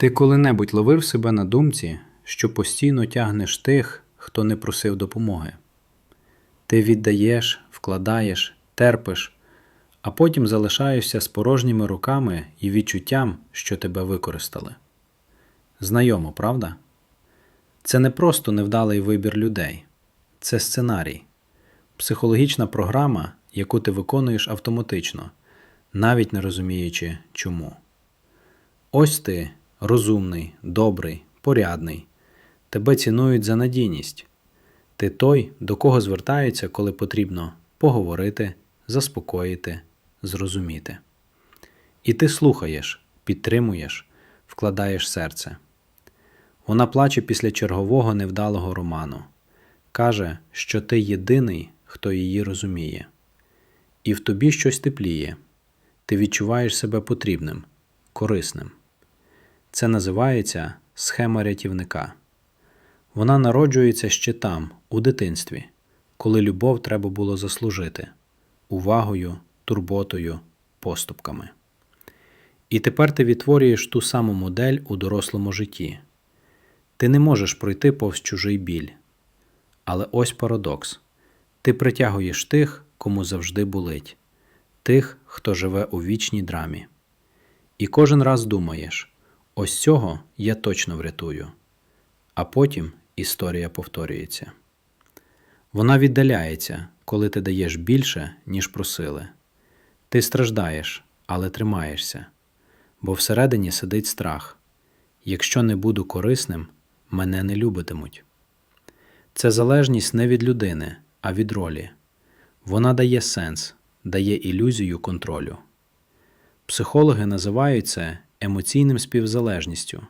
Ти коли-небудь ловив себе на думці, що постійно тягнеш тих, хто не просив допомоги. Ти віддаєш, вкладаєш, терпиш, а потім залишаєшся з порожніми руками і відчуттям, що тебе використали. Знайомо, правда? Це не просто невдалий вибір людей, це сценарій, психологічна програма, яку ти виконуєш автоматично, навіть не розуміючи чому. Ось ти розумний, добрий, порядний. Тебе цінують за надійність. Ти той, до кого звертаються, коли потрібно поговорити, заспокоїти, зрозуміти. І ти слухаєш, підтримуєш, вкладаєш серце. Вона плаче після чергового невдалого роману. Каже, що ти єдиний, хто її розуміє. І в тобі щось тепліє. Ти відчуваєш себе потрібним, корисним. Це називається схема рятівника. Вона народжується ще там, у дитинстві, коли любов треба було заслужити увагою, турботою, поступками. І тепер ти відтворюєш ту саму модель у дорослому житті. Ти не можеш пройти повз чужий біль. Але ось парадокс: ти притягуєш тих, кому завжди болить, тих, хто живе у вічній драмі. І кожен раз думаєш: ось цього я точно врятую. А потім історія повторюється. Вона віддаляється, коли ти даєш більше, ніж просили. Ти страждаєш, але тримаєшся, бо всередині сидить страх якщо не буду корисним, мене не любитимуть. Це залежність не від людини, а від ролі. Вона дає сенс, дає ілюзію контролю. Психологи називають це емоційним співзалежністю,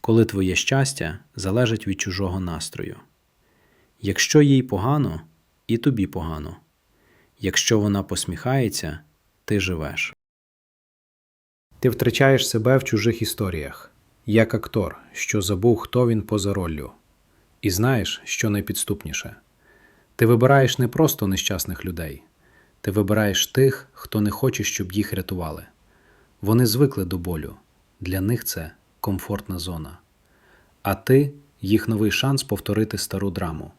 коли твоє щастя залежить від чужого настрою. Якщо їй погано, і тобі погано. Якщо вона посміхається, ти живеш. Ти втрачаєш себе в чужих історіях, як актор, що забув, хто він поза роллю. І знаєш, що найпідступніше. Ти вибираєш не просто нещасних людей, ти вибираєш тих, хто не хоче, щоб їх рятували. Вони звикли до болю, для них це комфортна зона. А ти їх новий шанс повторити стару драму.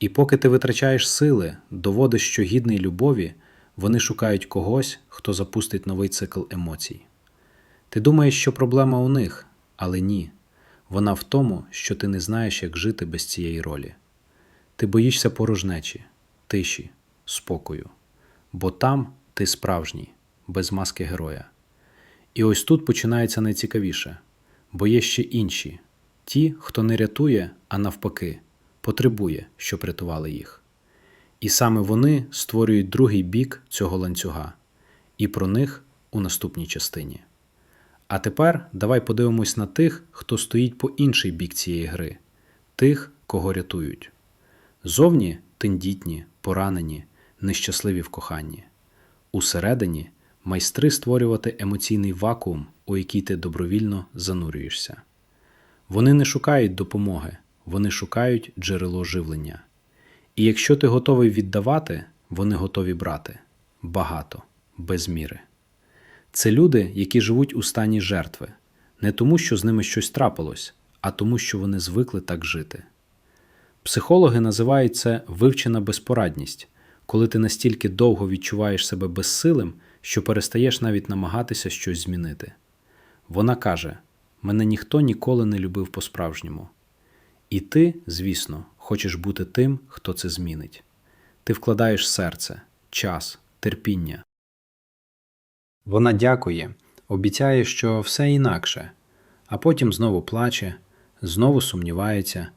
І поки ти витрачаєш сили, доводиш, що гідний любові, вони шукають когось, хто запустить новий цикл емоцій. Ти думаєш, що проблема у них, але ні. Вона в тому, що ти не знаєш, як жити без цієї ролі. Ти боїшся порожнечі, тиші, спокою, бо там ти справжній, без маски героя. І ось тут починається найцікавіше, бо є ще інші ті, хто не рятує, а навпаки, потребує, щоб рятували їх. І саме вони створюють другий бік цього ланцюга, і про них у наступній частині. А тепер давай подивимось на тих, хто стоїть по інший бік цієї гри, тих, кого рятують. Зовні тендітні, поранені, нещасливі в коханні. Усередині майстри створювати емоційний вакуум, у який ти добровільно занурюєшся. Вони не шукають допомоги, вони шукають джерело живлення. І якщо ти готовий віддавати, вони готові брати багато, без міри. Це люди, які живуть у стані жертви, не тому, що з ними щось трапилось, а тому, що вони звикли так жити. Психологи називають це вивчена безпорадність, коли ти настільки довго відчуваєш себе безсилим, що перестаєш навіть намагатися щось змінити. Вона каже: мене ніхто ніколи не любив по-справжньому. І ти, звісно, хочеш бути тим, хто це змінить. Ти вкладаєш серце, час, терпіння. Вона дякує, обіцяє, що все інакше, а потім знову плаче, знову сумнівається,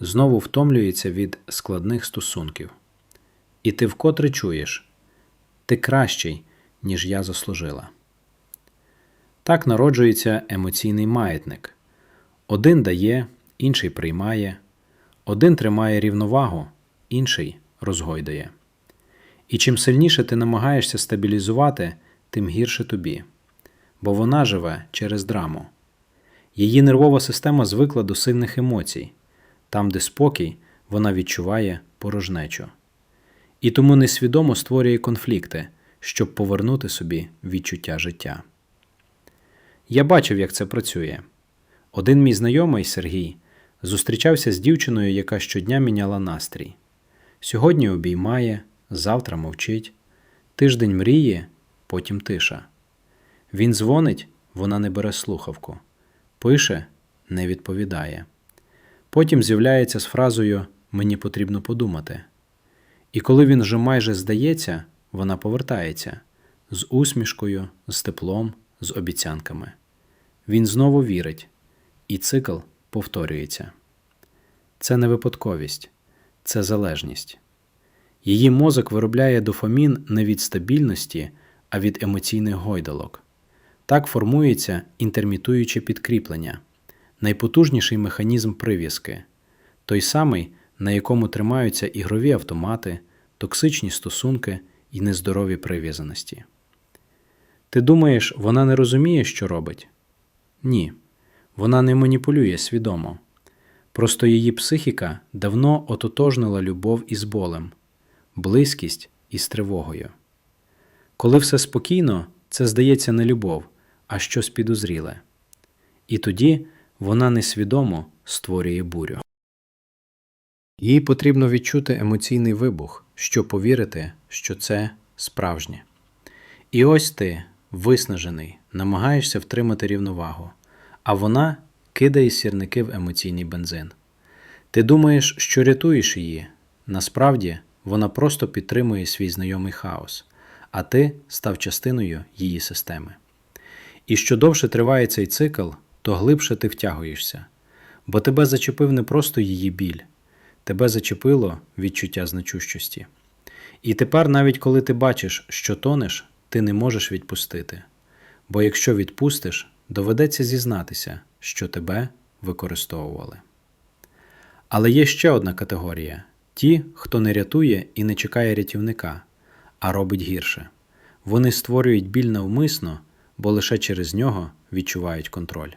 знову втомлюється від складних стосунків. І ти вкотре чуєш ти кращий, ніж я заслужила. Так народжується емоційний маятник. Один дає, інший приймає, один тримає рівновагу, інший розгойдає. І чим сильніше ти намагаєшся стабілізувати, тим гірше тобі, бо вона живе через драму. Її нервова система звикла до сильних емоцій, там, де спокій, вона відчуває порожнечу. І тому несвідомо створює конфлікти, щоб повернути собі відчуття життя. Я бачив, як це працює. Один мій знайомий Сергій зустрічався з дівчиною, яка щодня міняла настрій. Сьогодні обіймає, завтра мовчить, тиждень мріє, потім тиша. Він дзвонить, вона не бере слухавку, пише, не відповідає. Потім з'являється з фразою Мені потрібно подумати. І коли він вже майже здається, вона повертається з усмішкою, з теплом, з обіцянками. Він знову вірить, і цикл повторюється. Це не випадковість, це залежність. Її мозок виробляє дофамін не від стабільності, а від емоційних гойдалок. Так формується інтермітуюче підкріплення, найпотужніший механізм прив'язки, той самий, на якому тримаються ігрові автомати, токсичні стосунки і нездорові прив'язаності. Ти думаєш, вона не розуміє, що робить? Ні, вона не маніпулює свідомо. Просто її психіка давно ототожнила любов із болем, близькість із тривогою. Коли все спокійно, це здається не любов, а щось підозріле. І тоді вона несвідомо створює бурю. Їй потрібно відчути емоційний вибух, щоб повірити, що це справжнє. І ось ти, виснажений, намагаєшся втримати рівновагу, а вона кидає сірники в емоційний бензин. Ти думаєш, що рятуєш її. Насправді вона просто підтримує свій знайомий хаос, а ти став частиною її системи. І що довше триває цей цикл, то глибше ти втягуєшся, бо тебе зачепив не просто її біль, тебе зачепило відчуття значущості. І тепер, навіть коли ти бачиш, що тонеш, ти не можеш відпустити. Бо якщо відпустиш, доведеться зізнатися, що тебе використовували. Але є ще одна категорія ті, хто не рятує і не чекає рятівника, а робить гірше. Вони створюють біль навмисно, бо лише через нього відчувають контроль.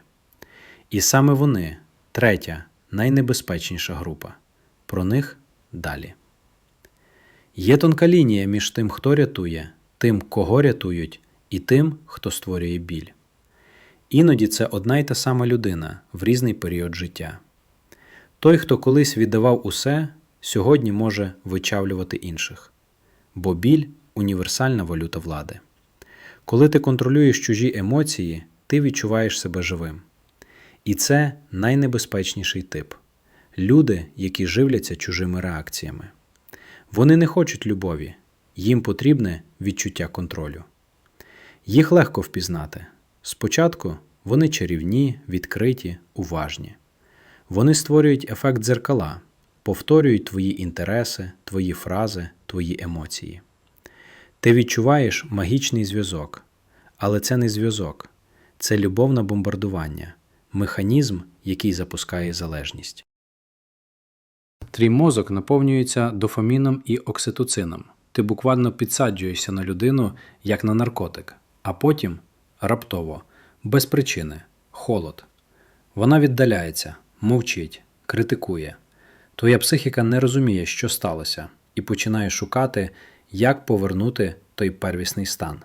І саме вони третя, найнебезпечніша група. Про них далі. Є тонка лінія між тим, хто рятує, тим, кого рятують, і тим, хто створює біль. Іноді це одна й та сама людина в різний період життя. Той, хто колись віддавав усе, сьогодні може вичавлювати інших, бо біль універсальна валюта влади. Коли ти контролюєш чужі емоції, ти відчуваєш себе живим. І це найнебезпечніший тип люди, які живляться чужими реакціями. Вони не хочуть любові, їм потрібне відчуття контролю. Їх легко впізнати. Спочатку вони чарівні, відкриті, уважні. Вони створюють ефект дзеркала, повторюють твої інтереси, твої фрази, твої емоції. Ти відчуваєш магічний зв'язок, але це не зв'язок, це любовне бомбардування, механізм, який запускає залежність. Твій мозок наповнюється дофаміном і окситоцином. Ти буквально підсаджуєшся на людину як на наркотик, а потім раптово, без причини, холод. Вона віддаляється, мовчить, критикує. Твоя психіка не розуміє, що сталося, і починає шукати, як повернути той первісний стан.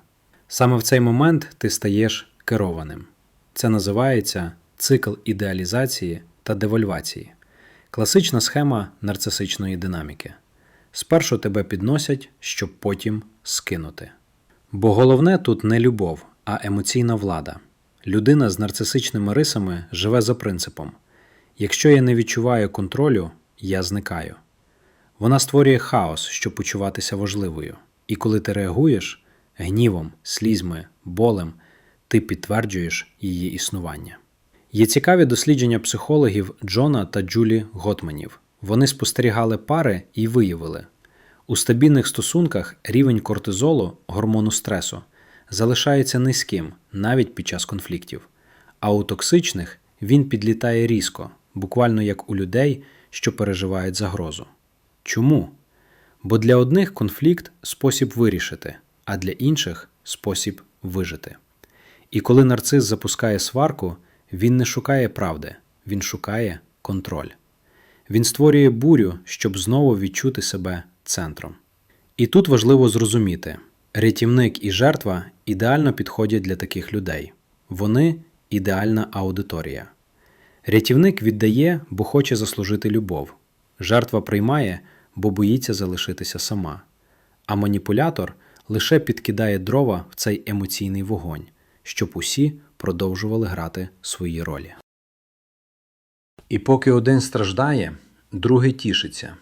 Саме в цей момент ти стаєш керованим. Це називається цикл ідеалізації та девальвації, класична схема нарцисичної динаміки. Спершу тебе підносять, щоб потім скинути. Бо головне тут не любов, а емоційна влада. Людина з нарцисичними рисами живе за принципом: якщо я не відчуваю контролю, я зникаю. Вона створює хаос, щоб почуватися важливою. І коли ти реагуєш гнівом, слізьми, болем, ти підтверджуєш її існування. Є цікаві дослідження психологів Джона та Джулі Готманів. Вони спостерігали пари і виявили, у стабільних стосунках рівень кортизолу, гормону стресу, залишається низьким навіть під час конфліктів, а у токсичних він підлітає різко, буквально як у людей, що переживають загрозу. Чому? Бо для одних конфлікт спосіб вирішити, а для інших спосіб вижити. І коли нарцис запускає сварку, він не шукає правди, він шукає контроль. Він створює бурю, щоб знову відчути себе центром. І тут важливо зрозуміти: рятівник і жертва ідеально підходять для таких людей. Вони ідеальна аудиторія. Рятівник віддає, бо хоче заслужити любов. Жертва приймає, бо боїться залишитися сама. А маніпулятор лише підкидає дрова в цей емоційний вогонь, щоб усі продовжували грати свої ролі. І поки один страждає, другий тішиться,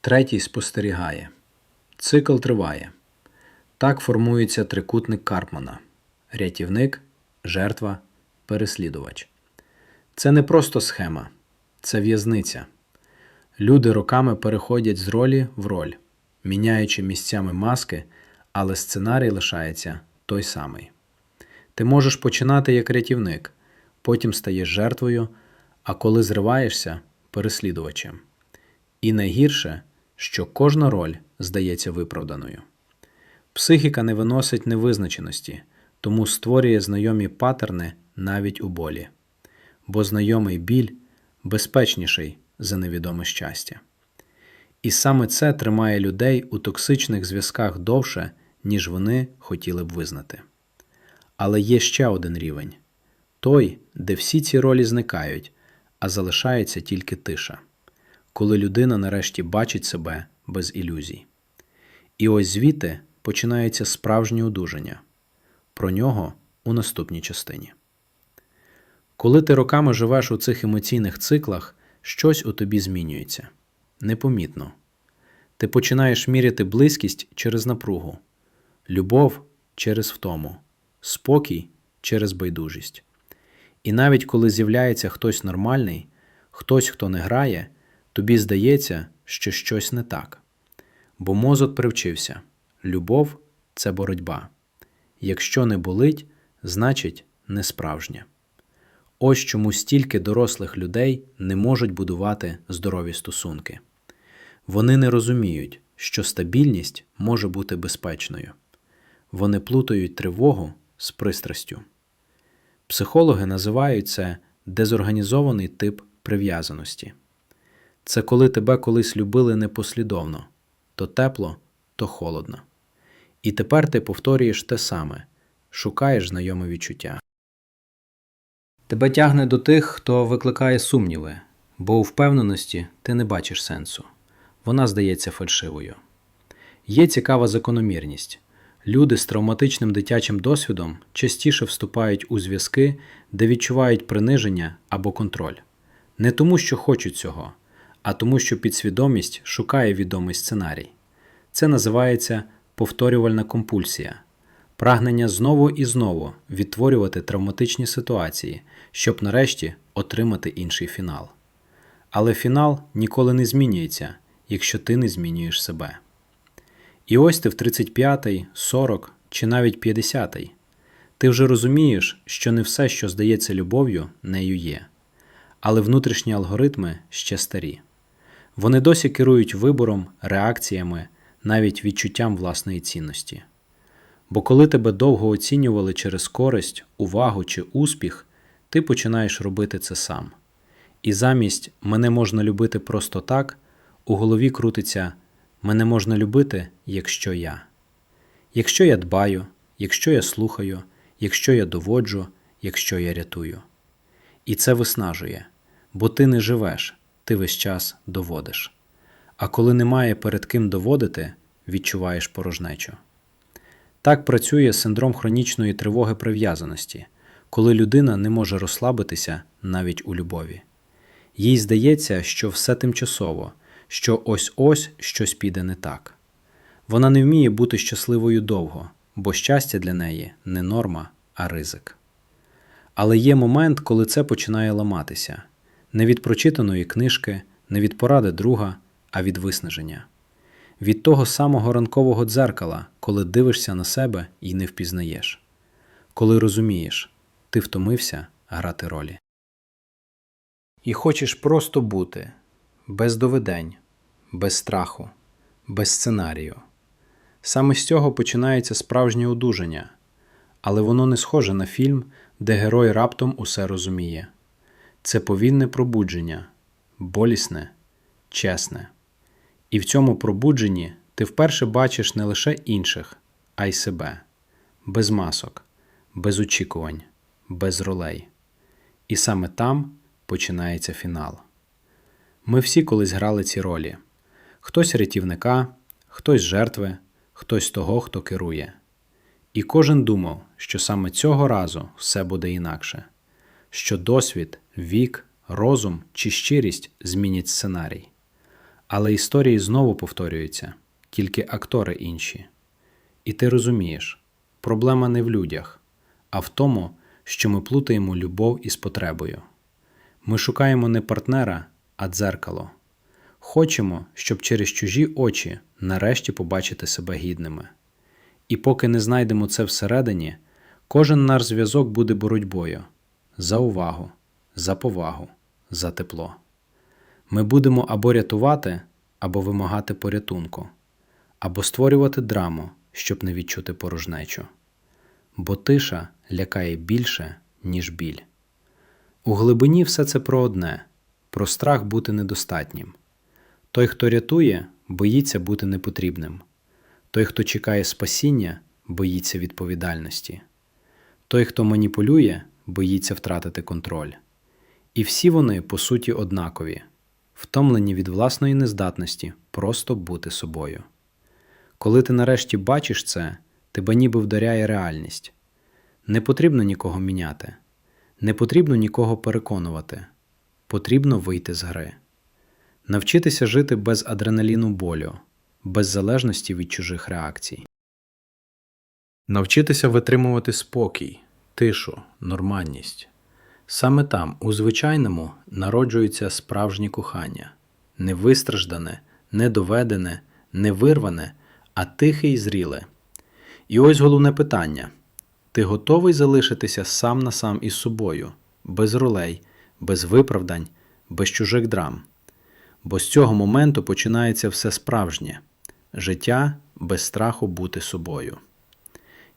третій спостерігає. Цикл триває. Так формується трикутник Карпмана рятівник, жертва, переслідувач. Це не просто схема, це в'язниця. Люди роками переходять з ролі в роль, міняючи місцями маски, але сценарій лишається той самий. Ти можеш починати як рятівник, потім стаєш жертвою, а коли зриваєшся переслідувачем. І найгірше, що кожна роль здається виправданою. Психіка не виносить невизначеності, тому створює знайомі патерни навіть у болі, бо знайомий біль безпечніший за невідоме щастя. І саме це тримає людей у токсичних зв'язках довше, ніж вони хотіли б визнати. Але є ще один рівень той, де всі ці ролі зникають, а залишається тільки тиша, коли людина нарешті бачить себе без ілюзій. І ось звідти починається справжнє одужання. Про нього у наступній частині. Коли ти роками живеш у цих емоційних циклах, щось у тобі змінюється непомітно. Ти починаєш міряти близькість через напругу, любов через втому, спокій через байдужість. І навіть коли з'являється хтось нормальний, хтось, хто не грає, тобі здається, що щось не так. Бо мозок привчився любов це боротьба. Якщо не болить, значить не справжнє. Ось чому стільки дорослих людей не можуть будувати здорові стосунки. Вони не розуміють, що стабільність може бути безпечною. Вони плутають тривогу з пристрастю. Психологи називають це дезорганізований тип прив'язаності. Це коли тебе колись любили непослідовно то тепло, то холодно. І тепер ти повторюєш те саме шукаєш знайоме відчуття. Тебе тягне до тих, хто викликає сумніви, бо у впевненості ти не бачиш сенсу. Вона здається фальшивою. Є цікава закономірність. Люди з травматичним дитячим досвідом частіше вступають у зв'язки, де відчувають приниження або контроль. Не тому, що хочуть цього, а тому, що підсвідомість шукає відомий сценарій. Це називається повторювальна компульсія, прагнення знову і знову відтворювати травматичні ситуації, щоб нарешті отримати інший фінал. Але фінал ніколи не змінюється, якщо ти не змінюєш себе. І ось ти в 35-й, 40 чи навіть 50-й. Ти вже розумієш, що не все, що здається любов'ю, нею є. Але внутрішні алгоритми ще старі. Вони досі керують вибором, реакціями, навіть відчуттям власної цінності. Бо коли тебе довго оцінювали через користь, увагу чи успіх, ти починаєш робити це сам. І замість мене можна любити просто так, у голові крутиться мене можна любити, якщо я. Якщо я дбаю, якщо я слухаю, якщо я доводжу, якщо я рятую. І це виснажує, бо ти не живеш, ти весь час доводиш. А коли немає перед ким доводити, відчуваєш порожнечу. Так працює синдром хронічної тривоги прив'язаності, коли людина не може розслабитися навіть у любові. Їй здається, що все тимчасово, що ось ось щось піде не так. Вона не вміє бути щасливою довго, бо щастя для неї не норма, а ризик. Але є момент, коли це починає ламатися не від прочитаної книжки, не від поради друга, а від виснаження. Від того самого ранкового дзеркала, коли дивишся на себе і не впізнаєш, коли розумієш, ти втомився грати ролі. І хочеш просто бути без доведень, без страху, без сценарію. Саме з цього починається справжнє одужання, але воно не схоже на фільм, де герой раптом усе розуміє. Це повільне пробудження, болісне, чесне. І в цьому пробудженні ти вперше бачиш не лише інших, а й себе, без масок, без очікувань, без ролей. І саме там починається фінал. Ми всі колись грали ці ролі: хтось рятівника, хтось жертви, хтось того, хто керує. І кожен думав, що саме цього разу все буде інакше, що досвід, вік, розум чи щирість змінять сценарій. Але історії знову повторюються, тільки актори інші. І ти розумієш, проблема не в людях, а в тому, що ми плутаємо любов із потребою. Ми шукаємо не партнера, а дзеркало. Хочемо, щоб через чужі очі нарешті побачити себе гідними. І поки не знайдемо це всередині, кожен наш зв'язок буде боротьбою за увагу, за повагу, за тепло. Ми будемо або рятувати, або вимагати порятунку, або створювати драму, щоб не відчути порожнечу. Бо тиша лякає більше, ніж біль. У глибині все це про одне про страх бути недостатнім. Той, хто рятує, боїться бути непотрібним. Той, хто чекає спасіння, боїться відповідальності. Той, хто маніпулює, боїться втратити контроль. І всі вони, по суті, однакові, втомлені від власної нездатності просто бути собою. Коли ти нарешті бачиш це, тебе ніби вдаряє реальність. Не потрібно нікого міняти, не потрібно нікого переконувати, потрібно вийти з гри, навчитися жити без адреналіну болю, без залежності від чужих реакцій. Навчитися витримувати спокій, тишу, нормальність. Саме там, у звичайному, народжується справжнє кохання, не вистраждане, не доведене, не вирване, а тихе і зріле. І ось головне питання: ти готовий залишитися сам на сам із собою, без ролей, без виправдань, без чужих драм? Бо з цього моменту починається все справжнє життя без страху бути собою.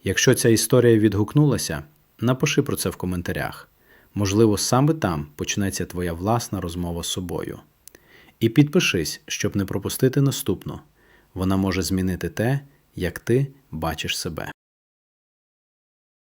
Якщо ця історія відгукнулася, напиши про це в коментарях. Можливо, саме там почнеться твоя власна розмова з собою. І підпишись, щоб не пропустити наступну. Вона може змінити те, як ти бачиш себе.